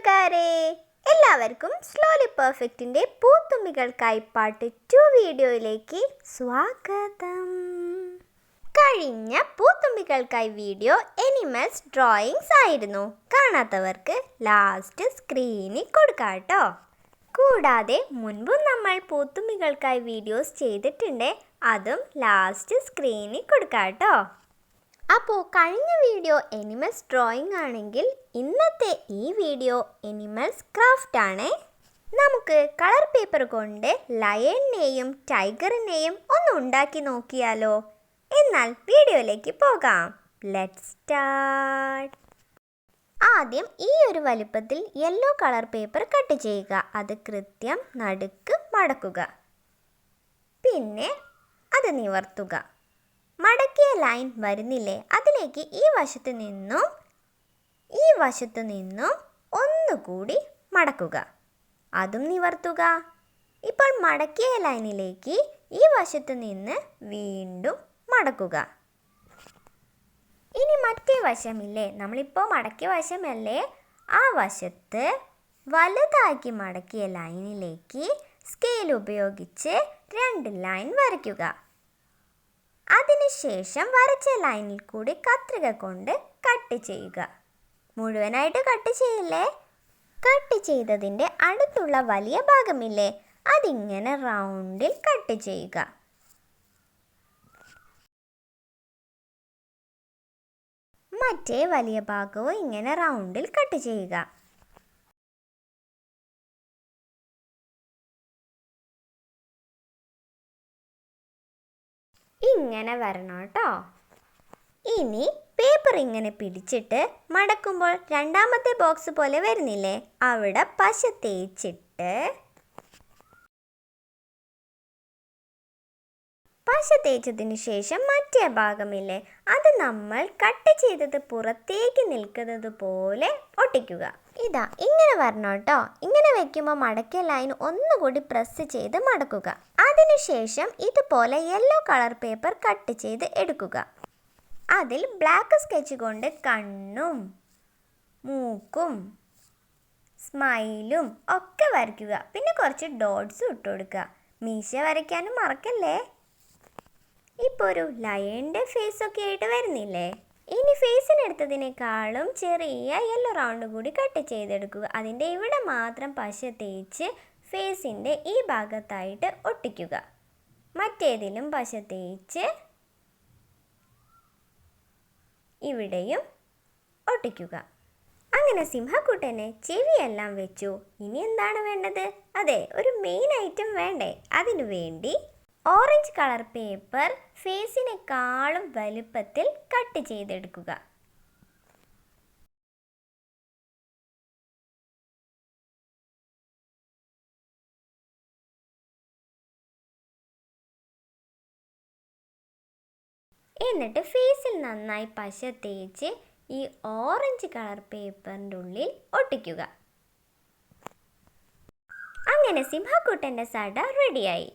കൂട്ടുകാരെ എല്ലാവർക്കും സ്ലോലി പെർഫെക്റ്റിന്റെ പൂത്തുമ്പികൾക്കായി പാട്ട് ടു വീഡിയോയിലേക്ക് സ്വാഗതം. കഴിഞ്ഞ പൂത്തുമ്പികൾക്കായി വീഡിയോ എനിമൽസ് ഡ്രോയിങ്സ് ആയിരുന്നു. കാണാത്തവർക്ക് ലാസ്റ്റ് സ്ക്രീനിൽ കൊടുക്കാം കേട്ടോ കൂടാതെ മുൻപും നമ്മൾ പൂത്തുമ്പികൾക്കായി വീഡിയോസ് ചെയ്തിട്ടുണ്ട്. അതും ലാസ്റ്റ് സ്ക്രീനിൽ കൊടുക്കാം കേട്ടോ അപ്പോൾ കഴിഞ്ഞ വീഡിയോ എനിമൽസ് ഡ്രോയിങ് ആണെങ്കിൽ ഇന്നത്തെ ഈ വീഡിയോ എനിമൽസ് ക്രാഫ്റ്റ് ആണ്. നമുക്ക് കളർ പേപ്പർ കൊണ്ട് ലയണിനെയും ടൈഗറിനെയും ഒന്ന് ഉണ്ടാക്കി നോക്കിയാലോ. എന്നാൽ വീഡിയോയിലേക്ക് പോകാം. ലെറ്റ് സ്റ്റാർട്ട് ആദ്യം ഈ ഒരു വലുപ്പത്തിൽ യെല്ലോ കളർ പേപ്പർ കട്ട് ചെയ്യുക. അത് കൃത്യം നടുക്ക് മടക്കുക. പിന്നെ അത് നിവർത്തുക. മടക്കിയ ലൈൻ വരുന്നില്ലേ? അതിലേക്ക് ഈ വശത്ത് നിന്നും ഈ വശത്ത് നിന്നും ഒന്നുകൂടി മടക്കുക. അതും നിവർത്തുക. ഇപ്പോൾ മടക്കിയ ലൈനിലേക്ക് ഈ വശത്ത് നിന്ന് വീണ്ടും മടക്കുക. ഇനി മറ്റേ വശമില്ലേ? നമ്മളിപ്പോൾ മടക്കിയ വശമല്ലേ? ആ വശത്ത് വലുതാക്കി മടക്കിയ ലൈനിലേക്ക് സ്കെയിൽ ഉപയോഗിച്ച് രണ്ട് ലൈൻ വരയ്ക്കുക. അതിനുശേഷം വരച്ച ലൈനിൽ കൂടി കത്രിക കൊണ്ട് കട്ട് ചെയ്യുക. മുഴുവനായിട്ട് കട്ട് ചെയ്യില്ലേ? കട്ട് ചെയ്തതിന്റെ അടുത്തുള്ള വലിയ ഭാഗമില്ലേ? അതിങ്ങനെ റൗണ്ടിൽ കട്ട് ചെയ്യുക. മറ്റേ വലിയ ഭാഗവും ഇങ്ങനെ റൗണ്ടിൽ കട്ട് ചെയ്യുക. ഇങ്ങനെ വരണം കേട്ടോ. ഇനി പേപ്പർ ഇങ്ങനെ പിടിച്ചിട്ട് മടക്കുമ്പോൾ രണ്ടാമത്തെ ബോക്സ് പോലെ വരുന്നില്ലേ? അവിടെ പശ തേച്ചിട്ട് പശ തേച്ചതിന് ശേഷം മറ്റേ ഭാഗമില്ലേ? അത് നമ്മൾ കട്ട് ചെയ്തത് പുറത്തേക്ക് നിൽക്കുന്നത് പോലെ ഒട്ടിക്കുക. ഇതാ ഇങ്ങനെ വരണം കേട്ടോ ഇങ്ങനെ വെക്കുമ്പോൾ മടക്കിയ ലൈൻ ഒന്നുകൂടി പ്രസ് ചെയ്ത് മടക്കുക. അതിനുശേഷം ഇതുപോലെ യെല്ലോ കളർ പേപ്പർ കട്ട് ചെയ്ത് എടുക്കുക. അതിൽ ബ്ലാക്ക് സ്കെച്ച് കൊണ്ട് കണ്ണും മൂക്കും സ്മൈലും ഒക്കെ വരയ്ക്കുക. പിന്നെ കുറച്ച് ഡോട്ട്സും ഇട്ട് കൊടുക്കുക. മീശ വരയ്ക്കാനും മറക്കല്ലേ? ഇപ്പോൾ ഒരു ലയണിന്റെ ഒക്കെ ആയിട്ട് വരുന്നില്ലേ? ഇനി ഫേസിനെടുത്തതിനേക്കാളും ചെറിയ യെല്ലോ റൗണ്ട് കൂടി കട്ട് ചെയ്തെടുക്കുക. അതിന്റെ ഇവിടെ മാത്രം പശ തേച്ച് ഫേസിന്റെ ഈ ഭാഗത്തായിട്ട് ഒട്ടിക്കുക. മറ്റേതിലും പശ തേച്ച് ഇവിടെയും ഒട്ടിക്കുക. അങ്ങനെ സിംഹക്കുട്ടനെ ചെവിയെല്ലാം വെച്ചു. ഇനി എന്താണ് വേണ്ടത്? അതെ ഒരു മെയിൻ ഐറ്റം വേണ്ടേ. അതിനു വേണ്ടി ഓറഞ്ച് കളർ പേപ്പർ ഫേസിനേക്കാളും വലുപ്പത്തിൽ കട്ട് ചെയ്തെടുക്കുക. എന്നിട്ട് ഫേസിൽ നന്നായി പശ തേച്ച് ഈ ഓറഞ്ച് കളർ പേപ്പറിന്റെ ഉള്ളിൽ ഒട്ടിക്കുക. അങ്ങനെ സിംഹക്കുട്ടന്റെ സട റെഡിയായി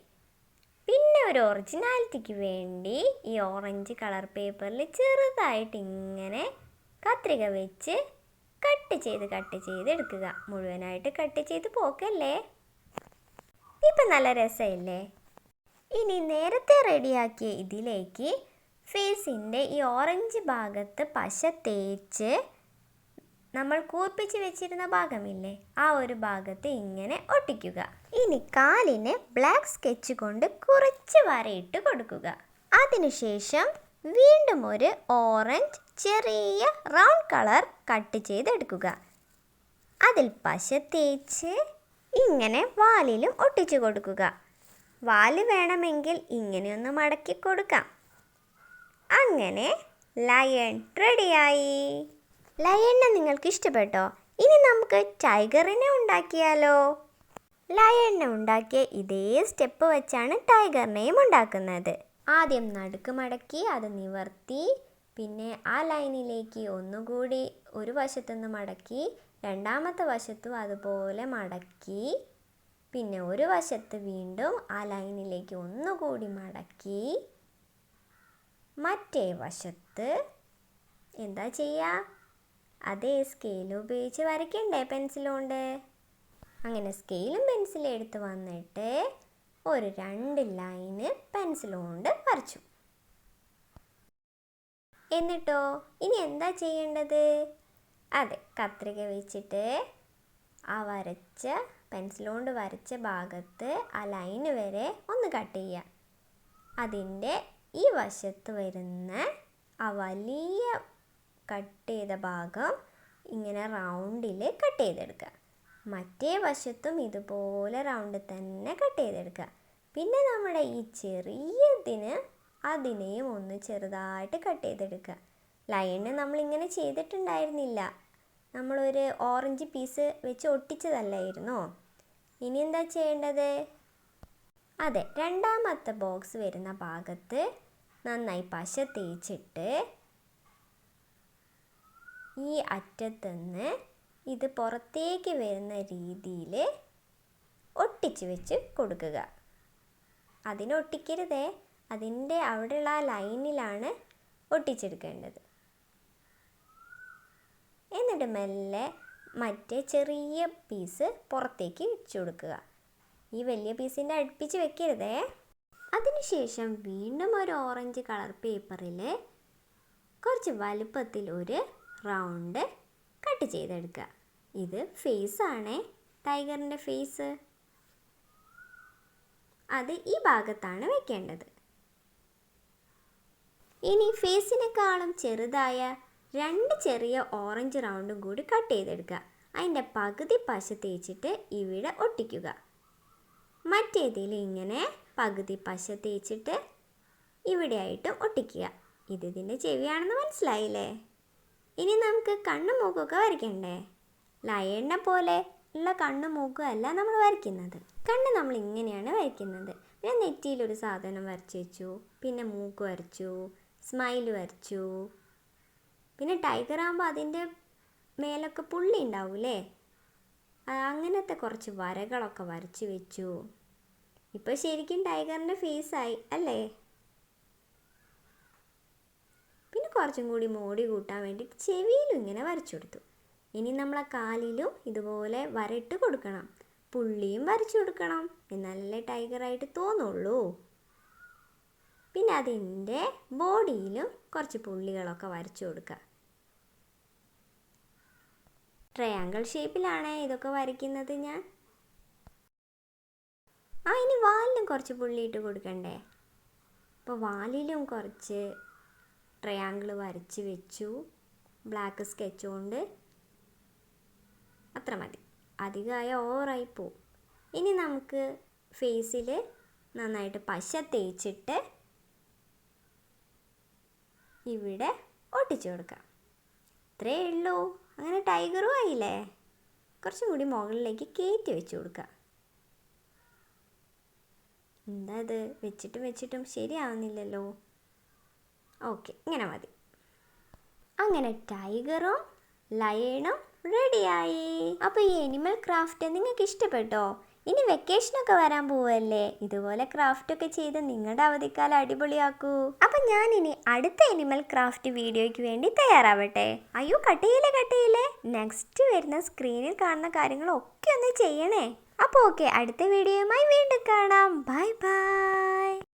പിന്നെ ഒരു ഒറിജിനാലിറ്റിക്ക് വേണ്ടി ഈ ഓറഞ്ച് കളർ പേപ്പറിൽ ചെറുതായിട്ട് ഇങ്ങനെ കത്രിക വെച്ച് കട്ട് ചെയ്ത് കട്ട് ചെയ്ത് എടുക്കുക. മുഴുവനായിട്ട് കട്ട് ചെയ്ത് പോക്കല്ലേ? ഇപ്പം നല്ല രസമില്ലേ? ഇനി നേരത്തെ റെഡിയാക്കിയ ഇതിലേക്ക് ഫേസിന്റെ ഈ ഓറഞ്ച് ഭാഗത്ത് പശ തേച്ച് നമ്മൾ കൂർപ്പിച്ച് വെച്ചിരുന്ന ഭാഗമില്ലേ? ആ ഒരു ഭാഗത്ത് ഇങ്ങനെ ഒട്ടിക്കുക. ഇനി കാലിന് ബ്ലാക്ക് സ്കെച്ച് കൊണ്ട് കുറച്ച് വരയിട്ട് കൊടുക്കുക. അതിനുശേഷം വീണ്ടും ഒരു ഓറഞ്ച് ചെറിയ റൗണ്ട് കളർ കട്ട് ചെയ്തെടുക്കുക. അതിൽ പശ തേച്ച് ഇങ്ങനെ വാലിലും ഒട്ടിച്ചു കൊടുക്കുക. വാൽ വേണമെങ്കിൽ ഇങ്ങനെയൊന്ന് മടക്കി കൊടുക്കാം. അങ്ങനെ ലയൺ റെഡിയായി ലയണിനെ നിങ്ങൾക്ക് ഇഷ്ടപ്പെട്ടോ? ഇനി നമുക്ക് ടൈഗറിനെ ഉണ്ടാക്കിയാലോ? ലയണ്ണ ഉണ്ടാക്കിയ ഇതേ സ്റ്റെപ്പ് വെച്ചാണ് ടൈഗറിനെയും ഉണ്ടാക്കുന്നത്. ആദ്യം നടുക്ക് മടക്കി അത് നിവർത്തി പിന്നെ ആ ലൈനിലേക്ക് ഒന്നുകൂടി ഒരു വശത്തുനിന്ന് മടക്കി രണ്ടാമത്തെ വശത്തും അതുപോലെ മടക്കി പിന്നെ ഒരു വശത്ത് വീണ്ടും ആ ലൈനിലേക്ക് ഒന്നുകൂടി മടക്കി മറ്റേ വശത്ത് എന്താ ചെയ്യുക? അതേ സ്കെയിൽ ഉപയോഗിച്ച് വരയ്ക്കണ്ടേ പെൻസിൽ കൊണ്ട്? അങ്ങനെ സ്കെയിലും പെൻസിലും എടുത്ത് വന്നിട്ട് ഒരു രണ്ട് ലൈന് പെൻസിൽ കൊണ്ട് വരച്ചു. എന്നിട്ടോ? ഇനി എന്താ ചെയ്യേണ്ടത്? അതെ കത്രിക വെച്ചിട്ട് ആ വരച്ച പെൻസിൽ കൊണ്ട് വരച്ച ഭാഗത്ത് ആ ലൈന് വരെ ഒന്ന് കട്ട് ചെയ്യുക. അതിന്റെ ഈ വശത്ത് വരുന്ന ആ വലിയ കട്ട് ചെയ്ത ഭാഗം ഇങ്ങനെ റൗണ്ടിൽ കട്ട് ചെയ്തെടുക്കുക മറ്റേ വശത്തും ഇതുപോലെ റൗണ്ടിൽ തന്നെ കട്ട് ചെയ്തെടുക്കുക പിന്നെ നമ്മുടെ ഈ ചെറിയതിന് അതിനെയും ഒന്ന് ചെറുതായിട്ട് കട്ട് ചെയ്തെടുക്കുക ലൈന് നമ്മളിങ്ങനെ ചെയ്തിട്ടുണ്ടായിരുന്നില്ല. നമ്മളൊരു ഓറഞ്ച് പീസ് വെച്ച് ഒട്ടിച്ചതല്ലായിരുന്നോ? ഇനി എന്താ ചെയ്യേണ്ടത്? അതെ രണ്ടാമത്തെ ബോക്സ് വരുന്ന ഭാഗത്ത് നന്നായി പശ തേച്ചിട്ട് ഈ അറ്റത്തുനിന്ന് ഇത് പുറത്തേക്ക് വരുന്ന രീതിയിൽ ഒട്ടിച്ച് വെച്ച് കൊടുക്കുക. അതിനൊട്ടിക്കരുതേ അതിന്റെ അവിടെയുള്ള ആ ലൈനിലാണ് ഒട്ടിച്ചെടുക്കേണ്ടത്. എന്നിട്ട് മെല്ലെ മറ്റേ ചെറിയ പീസ് പുറത്തേക്ക് വെച്ച് കൊടുക്കുക. ഈ വലിയ പീസിന്റെ അടുപ്പിച്ച് വെക്കരുതേ. അതിനുശേഷം വീണ്ടും ഒരു ഓറഞ്ച് കളർ പേപ്പറിൽ കുറച്ച് വലുപ്പത്തിൽ ഒരു റൗണ്ട് കട്ട് ചെയ്തെടുക്കുക ഇത് ഫേസ് ആണേ. ടൈഗറിന്റെ ഫേസ് അത് ഈ ഭാഗത്താണ് വെക്കേണ്ടത്. ഇനി ഫേസിനേക്കാളും ചെറുതായ രണ്ട് ചെറിയ ഓറഞ്ച് റൗണ്ടും കൂടി കട്ട് ചെയ്തെടുക്കുക അതിന്റെ പകുതി പശ തേച്ചിട്ട് ഇവിടെ ഒട്ടിക്കുക. മറ്റേതിൽ ഇങ്ങനെ പകുതി പശ തേച്ചിട്ട് ഇവിടെയായിട്ട് ഒട്ടിക്കുക. ഇത് ഇതിന്റെ ചെവിയാണെന്ന് മനസ്സിലായില്ലേ? ഇനി നമുക്ക് കണ്ണും മൂക്കൊക്കെ വരയ്ക്കണ്ടേ? ലയണ്ണ പോലെ ഉള്ള കണ്ണും മൂക്കും അല്ല നമ്മൾ വരയ്ക്കുന്നത്. കണ്ണ് നമ്മൾ ഇങ്ങനെയാണ് വരയ്ക്കുന്നത്. പിന്നെ നെറ്റിയിലൊരു സാധനം വരച്ച് വെച്ചു പിന്നെ മൂക്ക് വരച്ചു സ്മൈൽ വരച്ചു. പിന്നെ ടൈഗർ ആകുമ്പോൾ അതിന്റെ മേലൊക്കെ പുള്ളി ഉണ്ടാവൂലേ? അങ്ങനത്തെ കുറച്ച് വരകളൊക്കെ വരച്ച് വെച്ചു. ഇപ്പോൾ ശരിക്കും ടൈഗറിന്റെ ഫേസായി അല്ലേ പിന്നെ കുറച്ചും കൂടി മോടി കൂട്ടാൻ വേണ്ടിയിട്ട് ചെവിയിലും ഇങ്ങനെ വരച്ചു കൊടുത്തു. ഇനി നമ്മളെ കാലിലും ഇതുപോലെ വരട്ട് കൊടുക്കണം. പുള്ളിയും വരച്ചു കൊടുക്കണം. നല്ല ടൈഗറായിട്ട് തോന്നുള്ളൂ. പിന്നെ അതിന്റെ ബോഡിയിലും കുറച്ച് പുള്ളികളൊക്കെ വരച്ചു കൊടുക്കുക. ട്രയാങ്കിൾ ഷേപ്പിലാണ് ഇതൊക്കെ വരയ്ക്കുന്നത് ഞാൻ. ആ ഇനി വാലിലും കുറച്ച് പുള്ളി ഇട്ട് കൊടുക്കണ്ടേ? അപ്പോൾ വാലിലും കുറച്ച് ട്രയാങ്കിൾ വരച്ച് വെച്ചു. ബ്ലാക്ക് സ്കെച്ച് കൊണ്ട്. അത്ര മതി. അധികമായ ഓവറായി പോവും. ഇനി നമുക്ക് ഫേസിൽ നന്നായിട്ട് പശ തേച്ചിട്ട് ഇവിടെ ഒട്ടിച്ചു കൊടുക്കാം. ഇത്രേ ഉള്ളൂ. അങ്ങനെ ടൈഗറും ആയില്ലേ? കുറച്ചും കൂടി മുകളിലേക്ക് കയറ്റി വെച്ച് കൊടുക്കുക എന്താ ഇത്? വെച്ചിട്ടും വെച്ചിട്ടും ശരിയാവുന്നില്ലല്ലോ. ഓക്കെ ഇങ്ങനെ മതി. അങ്ങനെ ടൈഗറും ലയണും റെഡിയായി. അപ്പോൾ ഈ എനിമൽ ക്രാഫ്റ്റ് നിങ്ങൾക്ക് ഇഷ്ടപ്പെട്ടോ? ഇനി വെക്കേഷനൊക്കെ വരാൻ പോവല്ലേ? ഇതുപോലെ ക്രാഫ്റ്റ് ഒക്കെ ചെയ്ത് നിങ്ങളുടെ അവധിക്കാലം അടിപൊളിയാക്കൂ. അപ്പം ഞാൻ ഇനി അടുത്ത എനിമൽ ക്രാഫ്റ്റ് വീഡിയോയ്ക്ക് വേണ്ടി തയ്യാറാവട്ടെ. അയ്യോ കട്ടയില്ലേ കട്ടയില്ലേ? നെക്സ്റ്റ് വരുന്ന സ്ക്രീനിൽ കാണുന്ന കാര്യങ്ങളൊക്കെ ഒന്ന് ചെയ്യണേ. അപ്പോൾ ഓക്കെ അടുത്ത വീഡിയോയുമായി വീണ്ടും കാണാം. Bye bye